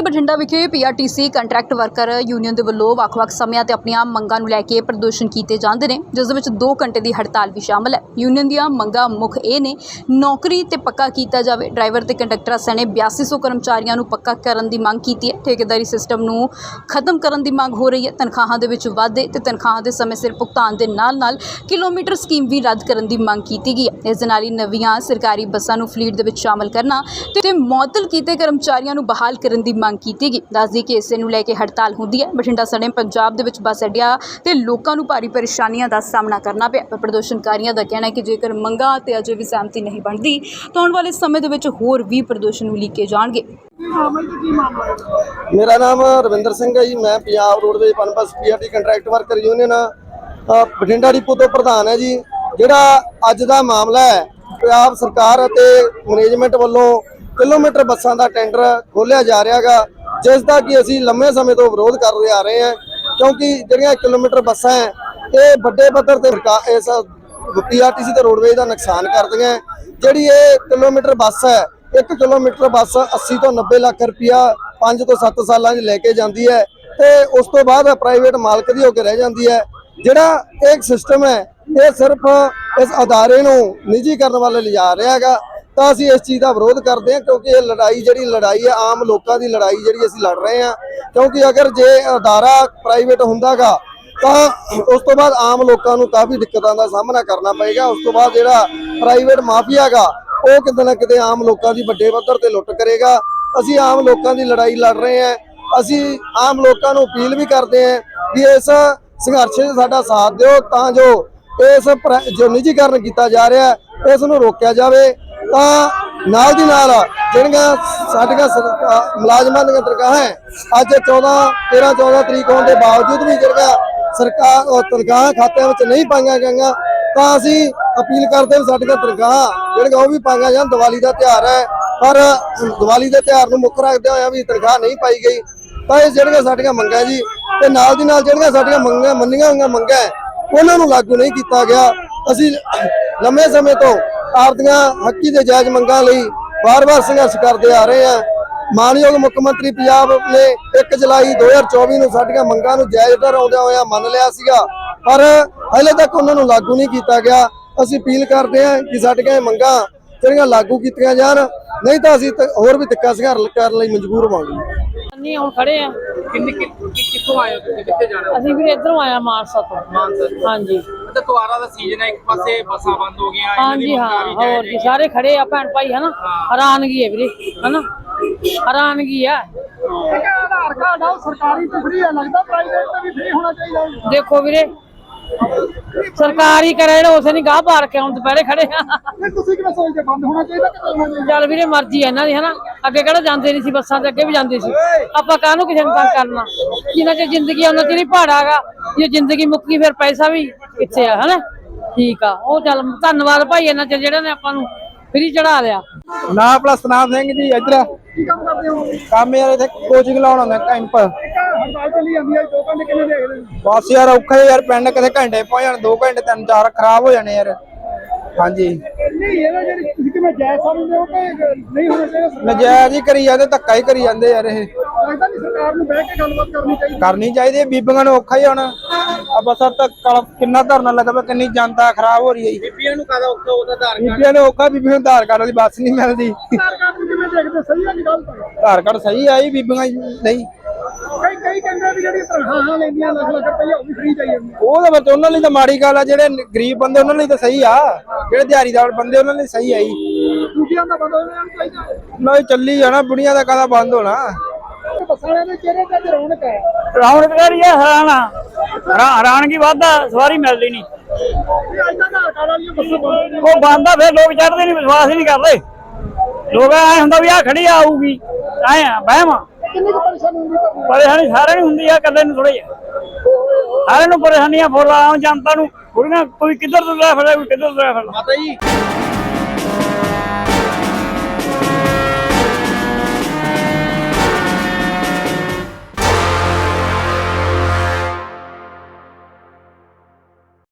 ਬਠਿੰਡਾ ਵਿਖੇ PRTC contract worker union ਦੇ ਵੱਲੋਂ ਵੱਖ-ਵੱਖ ਸਮਿਆਂ ਤੇ ਆਪਣੀਆਂ ਮੰਗਾਂ ਨੂੰ ਲੈ ਕੇ ਪ੍ਰਦਰਸ਼ਨ ਕੀਤੇ ਜਾਂਦੇ ਨੇ, ਜਿਸ ਦੇ ਵਿੱਚ 2 ਘੰਟੇ ਦੀ ਹੜਤਾਲ ਵੀ ਸ਼ਾਮਲ ਹੈ। ਯੂਨੀਅਨ ਦੀਆਂ ਮੰਗਾਂ ਮੁੱਖ ਇਹ ਨੇ, ਨੌਕਰੀ ਤੇ ਪੱਕਾ ਕੀਤਾ ਜਾਵੇ। ਡਰਾਈਵਰ ਤੇ ਕੰਡਕਟਰ ਸਣੇ 8200 ਕਰਮਚਾਰੀਆਂ ਨੂੰ ਪੱਕਾ ਕਰਨ ਦੀ ਮੰਗ ਕੀਤੀ ਹੈ। ਠੇਕੇਦਾਰੀ ਸਿਸਟਮ ਨੂੰ ਖਤਮ ਕਰਨ ਦੀ ਮੰਗ ਹੋ ਰਹੀ ਹੈ। ਤਨਖਾਹਾਂ ਦੇ ਵਿੱਚ ਵਾਧੇ ਤੇ ਤਨਖਾਹਾਂ ਦੇ ਸਮੇਂ ਸਿਰ ਭੁਗਤਾਨ ਦੇ ਨਾਲ-ਨਾਲ ਕਿਲੋਮੀਟਰ ਸਕੀਮ ਵੀ ਰੱਦ ਕਰਨ ਦੀ ਮੰਗ ਕੀਤੀ ਗਈ ਹੈ। ਇਸ ਦੇ ਨਾਲ ਹੀ ਨਵੀਆਂ ਸਰਕਾਰੀ ਬੱਸਾਂ ਨੂੰ ਫਲੀਟ ਦੇ ਵਿੱਚ ਸ਼ਾਮਲ ਕਰਨਾ ਤੇ ਮੁਅੱਤਲ ਕੀਤੇ ਕਰਮਚਾਰੀਆਂ ਨੂੰ ਬਹਾਲ ਕਰਨ ਦੀ ਮੰਗ ਕੀਤੀ ਗਈ। ਦੱਸਦੀ ਕਿ ਇਸੇ ਨੂੰ ਲੈ ਕੇ ਹੜਤਾਲ ਹੁੰਦੀ ਹੈ। ਬਠਿੰਡਾ ਸਣੇ ਪੰਜਾਬ ਦੇ ਵਿੱਚ ਬੱਸ ਅੱਡਿਆਂ ਤੇ ਲੋਕਾਂ ਨੂੰ ਭਾਰੀ ਪਰੇਸ਼ਾਨੀਆਂ ਦਾ ਸਾਹਮਣਾ ਕਰਨਾ ਪਿਆ। ਪਰ ਪ੍ਰਦਰਸ਼ਨਕਾਰੀਆਂ ਦਾ ਕਹਿਣਾ ਹੈ ਕਿ ਜੇਕਰ ਮੰਗਾਂ ਤੇ ਅਜੇ ਵੀ ਸਹਿਮਤੀ ਨਹੀਂ ਬਣਦੀ ਤਾਂ ਆਉਣ ਵਾਲੇ ਸਮੇਂ ਦੇ ਵਿੱਚ ਹੋਰ ਵੀ ਪ੍ਰਦਰਸ਼ਨ ਉਲੀਕੇ ਜਾਣਗੇ। ਮੇਰਾ ਨਾਮ ਰਵਿੰਦਰ ਸਿੰਘ ਹੈ ਜੀ। ਮੈਂ Punjab roadways Punbus PRT contract worker union Bathinda depot ਤੋਂ ਪ੍ਰਧਾਨ ਹੈ ਜੀ। ਜਿਹੜਾ ਅੱਜ ਦਾ ਮਾਮਲਾ ਹੈ ਪੰਜਾਬ ਸਰਕਾਰ ਅਤੇ ਮੈਨੇਜਮੈਂਟ ਵੱਲੋਂ ਕਿਲੋਮੀਟਰ ਬੱਸਾਂ ਦਾ ਟੈਂਡਰ ਖੋਲ੍ਹਿਆ ਜਾ ਰਿਹਾਗਾ ਜਿਸ ਦਾ ਕਿ ਅਸੀਂ ਲੰਮੇ ਸਮੇਂ ਤੋਂ ਵਿਰੋਧ ਕਰ ਰਹੇ ਆ ਰਹੇ ਹਾਂ, ਕਿਉਂਕਿ ਜਿਹੜੀਆਂ ਕਿਲੋਮੀਟਰ ਬੱਸਾਂ ਹੈ, ਇਹ ਵੱਡੇ ਪੱਧਰ ਤੇ ਸਰਕਾ- ਇਸ ਪੀਆਰਟੀਸੀ ਤੇ ਰੋਡਵੇਜ਼ ਦਾ ਨੁਕਸਾਨ ਕਰਦੀਆਂ ਜਿਹੜੀ ਇਹ ਕਿਲੋਮੀਟਰ ਬੱਸ ਹੈ 1 ਕਿਲੋਮੀਟਰ ਬੱਸ 80 ਤੋਂ 90 ਲੱਖ ਰੁਪਇਆ 5 ਤੋਂ 7 ਸਾਲਾਂ 'ਚ ਲੈ ਕੇ ਜਾਂਦੀ ਹੈ ਤੇ ਉਸ ਤੋਂ ਬਾਅਦ ਪ੍ਰਾਈਵੇਟ ਮਾਲਕ ਦੀ ਹੋ ਕੇ ਰਹਿ ਜਾਂਦੀ ਹੈ। ਜਿਹੜਾ ਇੱਕ ਸਿਸਟਮ ਹੈ, ਇਹ ਸਿਰਫ ਇਸ ਅਦਾਰੇ ਨੂੰ ਨਿੱਜੀ ਕਰਨ ਵੱਲ ਲਿਜਾ ਰਿਹਾ ਹੈਗਾ। ਤਾਂ ਅਸੀਂ ਇਸ ਚੀਜ਼ ਦਾ ਵਿਰੋਧ ਕਰਦੇ ਹਾਂ ਕਿਉਂਕਿ ਇਹ ਲੜਾਈ ਜਿਹੜੀ ਲੜਾਈ ਹੈ ਆਮ ਲੋਕਾਂ ਦੀ ਲੜਾਈ ਜਿਹੜੀ ਅਸੀਂ ਲੜ ਰਹੇ ਹਾਂ। ਕਿਉਂਕਿ ਅਗਰ ਜੇ ਅਦਾਰਾ ਪ੍ਰਾਈਵੇਟ ਹੁੰਦਾਗਾ, ਤਾਂ ਉਸ ਤੋਂ ਬਾਅਦ ਆਮ ਲੋਕਾਂ ਨੂੰ ਕਾਫੀ ਦਿੱਕਤਾਂ ਦਾ ਸਾਹਮਣਾ ਕਰਨਾ ਪਏਗਾ। ਉਸ ਤੋਂ ਬਾਅਦ ਜਿਹੜਾ ਪ੍ਰਾਈਵੇਟ ਮਾਫੀਆ ਮਾਫੀਆਗਾ, ਉਹ ਕਿਤੇ ਨਾ ਕਿਤੇ ਆਮ ਲੋਕਾਂ ਦੀ ਵੱਡੇ ਪੱਧਰ ਤੇ ਲੁੱਟ ਕਰੇਗਾ। ਅਸੀਂ ਆਮ ਲੋਕਾਂ ਦੀ ਲੜਾਈ ਲੜ ਰਹੇ ਹਾਂ। ਅਸੀਂ ਆਮ ਲੋਕਾਂ ਨੂੰ ਅਪੀਲ ਵੀ ਕਰਦੇ ਹਾਂ ਕਿ ਇਸ ਸੰਘਰਸ਼ 'ਚ ਸਾਡਾ ਸਾਥ ਦਿਓ ਤਾਂ ਜੋ ਇਸ ਪ੍ਰ- ਜੋ ਨਿੱਜੀਕਰਨ ਕੀਤਾ ਜਾ ਰਿਹਾ, ਇਸ ਨੂੰ ਰੋਕਿਆ ਜਾਵੇ। ਤਾਂ ਨਾਲ ਦੀ ਨਾਲ ਜਿਹੜੀਆਂ ਸਾਡੀਆਂ ਸਰ- ਮੁਲਾਜ਼ਮਾਂ ਦੀਆਂ ਤਨਖਾਹਾਂ ਅੱਜ 14 13 14 ਤਰੀਕ ਹੋਣ ਦੇ ਬਾਵਜੂਦ ਵੀ ਜਿਹੜੀਆਂ ਸਰਕਾਰ ਤਨਖਾਹਾਂ ਖਾਤਿਆਂ ਵਿੱਚ ਨਹੀਂ ਪਾਈਆਂ ਗਈਆਂ, ਤਾਂ ਅਸੀਂ ਅਪੀਲ ਕਰਦੇ ਹਾਂ ਵੀ ਸਾਡੀਆਂ ਤਨਖਾਹਾਂ ਜਿਹੜੀਆਂ ਉਹ ਵੀ ਪਾਈਆਂ ਜਾਣ, ਦੀਵਾਲੀ ਦਾ ਤਿਉਹਾਰ ਹੈ। ਪਰ ਦੀਵਾਲੀ ਦੇ ਤਿਉਹਾਰ ਨੂੰ ਮੁੱਖ ਰੱਖਦੇ ਹੋਇਆ ਵੀ ਤਨਖਾਹ ਨਹੀਂ ਪਾਈ ਗਈ, ਤਾਂ ਇਹ ਜਿਹੜੀਆਂ ਸਾਡੀਆਂ ਮੰਗਾਂ ਜੀ, ਤੇ ਨਾਲ ਦੀ ਨਾਲ ਜਿਹੜੀਆਂ ਸਾਡੀਆਂ ਮੰਗਾਂ ਮੰਨੀਆਂ ਹੋਈਆਂ ਮੰਗਾਂ ਉਹਨਾਂ ਨੂੰ ਲਾਗੂ ਨਹੀਂ ਕੀਤਾ ਗਿਆ। ਅਸੀਂ ਲੰਮੇ ਸਮੇਂ ਤੋਂ ਆਪਦੀਆਂ ਹੱਕੀ ਦੇ ਜਾਇਜ਼ ਮੰਗਾਂ ਲਈ ਵਾਰ-ਵਾਰ ਸੰਘਰਸ਼ ਕਰਦੇ ਆ ਰਹੇ ਹਾਂ ਮਾਨਯੋਗ ਮੁੱਖ ਮੰਤਰੀ ਪੰਜਾਬ ਨੇ 1 ਜੁਲਾਈ 2024 ਨੂੰ ਸਾਡੀਆਂ ਮੰਗਾਂ ਨੂੰ ਜਾਇਜ਼ ਠਹਿਰਾਉਂਦਿਆਂ ਹੋਇਆਂ ਮੰਨ ਲਿਆ ਸੀਗਾ। ਪਰ ਹਲੇ ਤੱਕ ਉਹਨਾਂ ਨੂੰ ਲਾਗੂ ਨਹੀਂ ਕੀਤਾ ਗਿਆ। ਅਸੀਂ ਅਪੀਲ ਕਰਦੇ ਹਾਂ ਕਿ ਸਾਡੀਆਂ ਇਹ ਮੰਗਾਂ ਜਿਹੜੀਆਂ ਲਾਗੂ ਕੀਤੀਆਂ ਜਾਣ ਨਹੀਂ ਤਾਂ ਅਸੀਂ ਹੋਰ ਵੀ ਤਿੱਕਾ ਸੰਘਰਸ਼ ਕਰਨ ਲਈ ਮਜਬੂਰ ਹੋਵਾਂਗੇ। ਨਹੀਂ ਹੁਣ ਖੜੇ ਆ। ਕਿੰਨੇ ਕਿੱਥੋਂ ਆਏ ਹੋ ਤੁਸੀਂ? ਕਿੱਥੇ ਜਾਣਾ? ਅਸੀਂ ਵੀ ਇਧਰੋਂ ਆਇਆ ਮਾਨਸਾ ਤੋਂ। ਮਾਨਸਾ ਤੋਂ। ਹਾਂਜੀ। ਤੇ ਦੁਆਰਾ ਦਾ ਸੀਜ਼ਨ ਹੈ ਇੱਕ ਪਾਸੇ ਬੱਸਾਂ ਬੰਦ ਹੋ ਗਈਆਂ ਇਹਨਾਂ ਦੀ ਹਾਂਜੀ ਹਾਂ ਹੋਰ ਜਾਇਜ਼ ਜੀ ਸਾਰੇ ਖੜੇ ਆ ਭੈਣ ਭਾਈ ਹਨਾ? ਹੈਰਾਨਗੀ ਹੈ ਵੀਰੇ ਹਨਾ? ਹੈਰਾਨਗੀ ਆ। ਆਧਾਰ ਕਾਰਡ ਆ ਸਰਕਾਰੀ ਤੇ ਫ੍ਰੀ ਆ ਲੱਗਦਾ ਪ੍ਰਾਈਵੇਟ ਤੇ ਵੀ ਫ੍ਰੀ ਹੋਣਾ ਚਾਹੀਦਾ ਦੇਖੋ ਵੀਰੇ ਸਰਕਾਰੀ ਕਰੇ ਜਿਹੜੇ ਉਸੇ ਨਹੀਂ ਗਾਹ ਪਾਰ ਕੇ ਹੁਣ ਦੁਪਹਿਰੇ ਖੜੇ ਆ। ਤੁਸੀਂ ਕਿਵੇਂ ਸੋਚਦੇ ਬੰਦ ਹੋਣਾ ਚਾਹੀਦਾ ਕਿ ਚਾਹੀਦਾ? ਚੱਲ ਵੀਰੇ ਮਰਜ਼ੀ ਹੈ ਇਹਨਾਂ ਦੀ ਹਨਾ? ਅੱਗੇ ਕਿਹੜਾ ਜਾਂਦੇ ਨਹੀਂ ਸੀ ਬੱਸਾਂ ਤੇ ਅੱਗੇ ਵੀ ਜਾਂਦੇ ਸੀ। ਆਪਾਂ ਕਾਹਨੂੰ ਕਿਸੇ ਨੂੰ ਤੰਗ ਕਰਨਾ? ਜਿੰਨਾ ਚਿਰ ਜ਼ਿੰਦਗੀ ਆ ਉਹਨਾਂ ਚਿਰ ਹੀ ਭਾੜਾਗਾ ਜੇ ਜ਼ਿੰਦਗੀ ਮੁੱਕੀ ਫਿਰ ਪੈਸਾ ਵੀ ਕਿੱਥੇ ਆ ਹਨਾ? ਠੀਕ ਆ। ਉਹ ਚੱਲ ਧੰਨਵਾਦ ਭਾਈ ਇਹਨਾਂ ਚਿਰ ਜਿਹੜੇ ਨੇ ਆਪਾਂ ਨੂੰ ਫ੍ਰੀ ਚੜਾ ਲਿਆ। ਨਾ ਆਪਣਾ ਸਨਾਮ ਸਿੰਘ ਜੀ ਇੱਧਰ। ਕੀ ਕੰਮ ਕਰਦੇ ਹੋ? ਕੰਮ ਯਾਰ ਇੱਥੇ ਕੋਚਿੰਗ ਲਾਉਣ ਆਉਂਦਾ ਕੈਂਪ ਹੜਤਾਲ ਚੱਲੀ ਜਾਂਦੀ ਹੈ ਦੋ ਘੰਟੇ ਕਿੰਨੇ ਦੇਖਦੇ ਬਸ ਯਾਰ ਔਖਾ ਯਾਰ ਪਿੰਡ ਕਿਤੇ ਘੰਟੇ ਪਹੁੰਚ ਜਾਣ 2 ਘੰਟੇ ਤਿੰਨ ਚਾਰ ਖਰਾਬ ਹੋ ਜਾਣੇ ਯਾਰ। ਹਾਂਜੀ। ਨਹੀਂ ਇਹਦਾ ਜਿਹੜੀ ਤੁਸੀਂ ਕਿਵੇਂ ਜਾਇਜ਼ ਸਮਝਦੇ ਹੋ ਕਿ ਨਹੀਂ ਹੋਣਾ ਚਾਹੀਦਾ ਨਜਾਇਜ਼ ਹੀ ਕਰੀ ਜਾਂਦੇ ਧੱਕਾ ਹੀ ਕਰੀ ਜਾਂਦੇ ਯਾਰ ਇਹ। ਲੱਗਦਾ ਨਹੀਂ ਸਰਕਾਰ ਨੂੰ ਬਹਿ ਕੇ ਗੱਲਬਾਤ ਕਰਨੀ ਚਾਹੀਦੀ। ਕਰਨੀ ਚਾਹੀਦੀ ਹੈ ਬੀਬੀਆਂ ਨੂੰ ਔਖਾ ਹੀ ਹੁਣ। ਆ ਬਸ ਆ ਤਾਂ ਕਲ ਕਿੰਨਾ ਧਰਨਾ ਲੱਗਾ ਪਿਆ ਕਿੰਨੀ ਜਨਤਾ ਖਰਾਬ ਹੋ ਰਹੀ ਹੈ। ਬੀਬੀਆਂ ਨੂੰ ਕਾਹਦਾ ਔਖਾ ਉਹਦਾ ਆਧਾਰ ਕਾਰਡ। ਬੀਬੀਆਂ ਨੂੰ ਔਖਾ ਬੀਬੀਆਂ ਨੂੰ ਆਧਾਰ ਕਾਰਡ ਵਾਲੀ ਬੱਸ ਨਹੀਂ ਮਿਲਦੀ। ਸਰਕਾਰ ਨੂੰ ਕਿਵੇਂ ਦੇਖਦੇ ਸਹੀ ਹੈ ਕਿ ਗਲਤ ਹੈ। ਆਧਾਰ ਕਾਰਡ ਸਹੀ ਆਈ ਬੀਬੀਆਂ ਨਹੀਂ। ਕਈ ਕਈ ਕਹਿੰਦੇ ਵੀ ਜਿਹੜੀ ਤਨਖਾਹਾਂ ਲੈਂਦੀਆਂ ਲੱਖ ਲੱਖ ਰੁਪਈਆ ਉਹ ਵੀ ਫ੍ਰੀ ਚਾਹੀਏ ਉਹ ਤਾਂ ਫਿਰ ਉਹਨਾਂ ਲਈ ਤਾਂ ਮਾੜੀ ਗੱਲ ਆ ਜਿਹੜੇ ਗਰੀਬ ਬੰਦੇ ਉਹਨਾਂ ਲਈ ਤਾਂ ਸਹੀ ਆ। ਜਿਹੜੇ ਦਿਹਾੜੀਦਾਰ ਬੰਦੇ ਉਹਨਾਂ ਲਈ ਸਹੀ ਆਈ ਦੂਜਿਆਂ ਦਾ ਬੰਦ ਹੋਣਾ ਚਾਹੀਦਾ। ਨਾ ਇਹ ਚੱਲੀ ਜਾਣਾ ਬੁੜੀਆਂ ਦਾ ਕਾਹਦਾ ਬੰਦ ਹੋਣਾ? ਬੱਸਾਂ ਵਾਲਿਆਂ ਦੇ ਚਿਹਰੇ ਤੇ ਰੌਣਕ ਹੈ। ਰੌਣਕ ਕਰੀ ਆ? ਹੈਰਾਨਾ ਹੈਰਾਨਗੀ ਵਾਧਾ ਸਵਾਰੀ ਮਿਲਦੀ ਨਹੀਂ। ਅੱਜ ਬੱਸਾਂ ਉਹ ਬੰਦਾ ਫਿਰ ਲੋਕ ਚੜਦੇ ਨਹੀਂ ਵਿਸ਼ਵਾਸ ਹੀ ਨਹੀਂ ਕਰਦੇ। ਲੋਕ ਐ ਹੁੰਦਾ ਵੀ ਆ ਖੜੀ ਆਊਗੀ। ਐ ਬਹਿਮ। ਕਿੰਨੀ ਕੁ ਪਰੇਸ਼ਾਨੀ ਹੁੰਦੀ ਤੁਹਾਨੂੰ? ਪਰੇਸ਼ਾਨੀ ਸਾਰਿਆਂ ਨੂੰ ਹੁੰਦੀ ਆ ਇਕੱਲੇ ਨੂੰ ਥੋੜੀ ਆ। ਸਾਰਿਆਂ ਨੂੰ ਪਰੇਸ਼ਾਨੀਆਂ ਫੁੱਲ ਆਮ ਜਨਤਾ ਨੂੰ ਕੁੜੀਆਂ ਕੋਈ ਕਿੱਧਰ ਤੋਂ ਲੈ ਫਿਰਦਾ ਕੋਈ ਕਿੱਧਰ ਤੋਂ ਲੈ ਫਿਰਦਾ ਮਾਤਾ ਜੀ।